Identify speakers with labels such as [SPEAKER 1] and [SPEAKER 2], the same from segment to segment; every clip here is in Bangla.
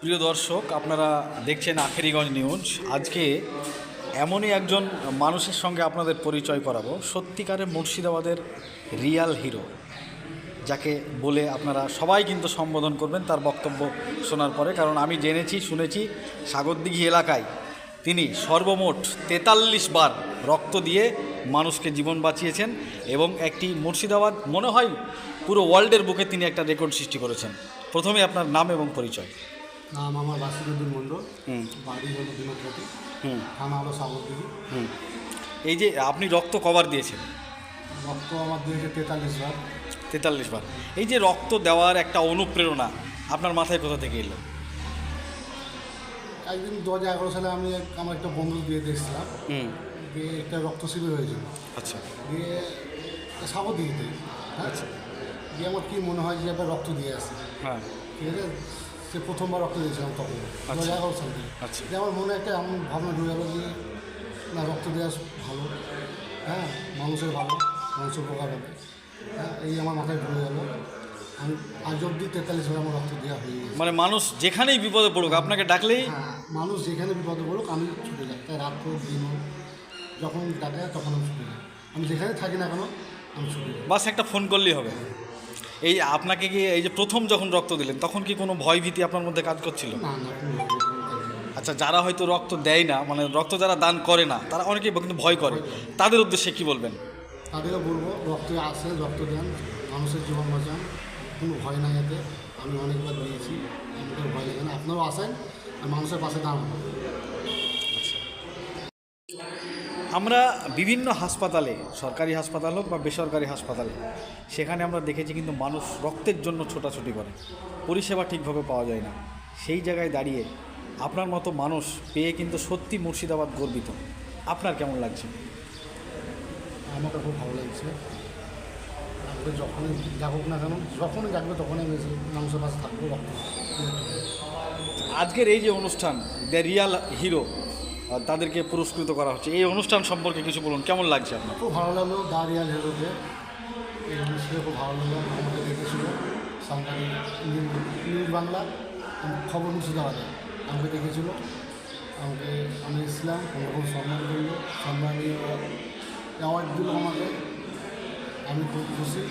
[SPEAKER 1] প্রিয় দর্শক, আপনারা দেখছেন আখেরিগঞ্জ নিউজ। আজকে এমনই একজন মানুষের সঙ্গে আপনাদের পরিচয় করাবো। সত্যিকারের মুর্শিদাবাদের রিয়াল হিরো, যাকে বলে আপনারা সবাই কিন্তু সম্বোধন করবেন তার বক্তব্য শোনার পরে। কারণ আমি জেনেছি, শুনেছি সাগরদিঘি এলাকায় তিনি সর্বমোট তেতাল্লিশ বার রক্ত দিয়ে মানুষকে জীবন বাঁচিয়েছেন এবং একটি মুর্শিদাবাদ মনে হয় পুরো ওয়ার্ল্ডের বুকে তিনি একটা রেকর্ড সৃষ্টি করেছেন। প্রথমে আপনার নাম এবং পরিচয়।
[SPEAKER 2] নাম আমার বাসিরুদ্দিন মণ্ডল।
[SPEAKER 1] হুম।
[SPEAKER 2] বাড়ি হলো বিনোদপতি থানা হলো সাগরদিঘি।
[SPEAKER 1] হুম। এই যে আপনি রক্ত কভার দিয়েছেন।
[SPEAKER 2] রক্ত আমার দিয়েছে তেতাল্লিশ বার।
[SPEAKER 1] তেতাল্লিশ বার। এই যে রক্ত দেওয়ার একটা অনুপ্রেরণা আপনার মাথায় কোথা থেকে এলো?
[SPEAKER 2] একদিন দু হাজার এগারো সালে আমি আমার একটা বন্ধু দিয়ে দেখছিলাম।
[SPEAKER 1] হুম।
[SPEAKER 2] দিয়ে একটা রক্ত শিবির হয়েছিল।
[SPEAKER 1] আচ্ছা।
[SPEAKER 2] দিয়ে সাগরদিঘিতে
[SPEAKER 1] আচ্ছা।
[SPEAKER 2] দিয়ে আমার কী মনে হয় যে একবার রক্ত দিয়ে আসি।
[SPEAKER 1] হ্যাঁ।
[SPEAKER 2] ঠিক আছে? সে প্রথমবার রক্ত দিয়েছিলাম তখন। দু
[SPEAKER 1] আচ্ছা।
[SPEAKER 2] হাজার সালে
[SPEAKER 1] আচ্ছা।
[SPEAKER 2] দিয়ে আমার মনে একটা এমন ভাবনা ঢুকে গেলো যে না রক্ত দেওয়া ভালো। হ্যাঁ মানুষের ভালো মানুষের উপকার হবে। হ্যাঁ এই আমার মাথায় ঢুকে গেলো। আমি আজ অব্দি তেতাল্লিশ বার আমার রক্ত দেওয়া হয়ে গেছে।
[SPEAKER 1] মানে মানুষ যেখানেই বিপদে পড়ুক আপনাকে ডাকলেই
[SPEAKER 2] হ্যাঁ মানুষ যেখানে বিপদে পড়ুক আমি ছুটে যাই। তাই রাত হোক দিন হোক যখন ডাকে তখন আমি ছুটে আমি যেখানে থাকি না কেন আমি ছুটে
[SPEAKER 1] বাস একটা ফোন করলেই হবে। এই আপনাকে কি এই যে প্রথম যখন রক্ত দিলেন তখন কি কোনো ভয় ভীতি আপনার মধ্যে কাজ করছিল?
[SPEAKER 2] না না কোনো ভয় কাজ নেই।
[SPEAKER 1] আচ্ছা যারা হয়তো রক্ত দেয় না মানে রক্ত যারা দান করে না তারা অনেকেই কিন্তু ভয় করে। তাদের উদ্দেশ্যে কি বলবেন?
[SPEAKER 2] তাদেরও বলব রক্ত আসে রক্ত দেন মানুষের জীবন বাঁচান। কোনো ভয় নাই এতে। আমি অনেকবার দিয়েছি আমাদের ভয় লাগে না। আপনারাও আসেন আর মানুষের পাশে দাঁড়ান।
[SPEAKER 1] আমরা বিভিন্ন হাসপাতালে সরকারি হাসপাতাল হোক বা বেসরকারি হাসপাতালে সেখানে আমরা দেখেছি কিন্তু মানুষ রক্তের জন্য ছোটাছুটি করে। পরিষেবা ঠিকভাবে পাওয়া যায় না। সেই জায়গায় দাঁড়িয়ে আপনার মতো মানুষ পেয়ে কিন্তু সত্যি মুর্শিদাবাদ গর্বিত। আপনার কেমন লাগছে?
[SPEAKER 2] আমাকে খুব ভালো লাগছে। আমাকে যখনই ডাকুক না কেন যখনই ডাকবে তখনই মানুষের পাশে থাকব।
[SPEAKER 1] আজকের এই যে অনুষ্ঠান দ্য রিয়াল হিরো তাদেরকে পুরস্কৃত করা হচ্ছে। এই অনুষ্ঠান সম্পর্কে কিছু বলুন কেমন লাগছে আপনার?
[SPEAKER 2] খুব ভালো লাগল দাঁড়িয়াল হেরোকে এই বিষয়ে খুব ভালো লাগল আমাকে দেখেছিল সাংবাদিক নিউজ- বাংলা খবর মুর্শিদাবাদে আমাকে দেখেছিল আমাকে আমি এসেছিলাম কোনোরকম সম্মান করল। সম্মানীয় অ্যাওয়ার্ড দিল আমাকে। আমি খুব খুশি।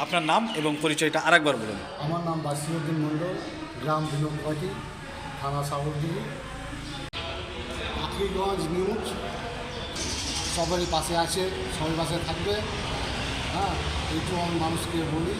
[SPEAKER 1] আপনার নাম এবং পরিচয়টা আরেকবার বলুন।
[SPEAKER 2] আমার নাম বাসিরুদ্দিন মণ্ডল গ্রাম বিনোদপাটি থানা সাগরদিঘি আখিগঞ্জ নিউজ। সবারই পাশে আছে সবাই পাশে থাকবে। হ্যাঁ এইটুকু আমি মানুষকে বলি।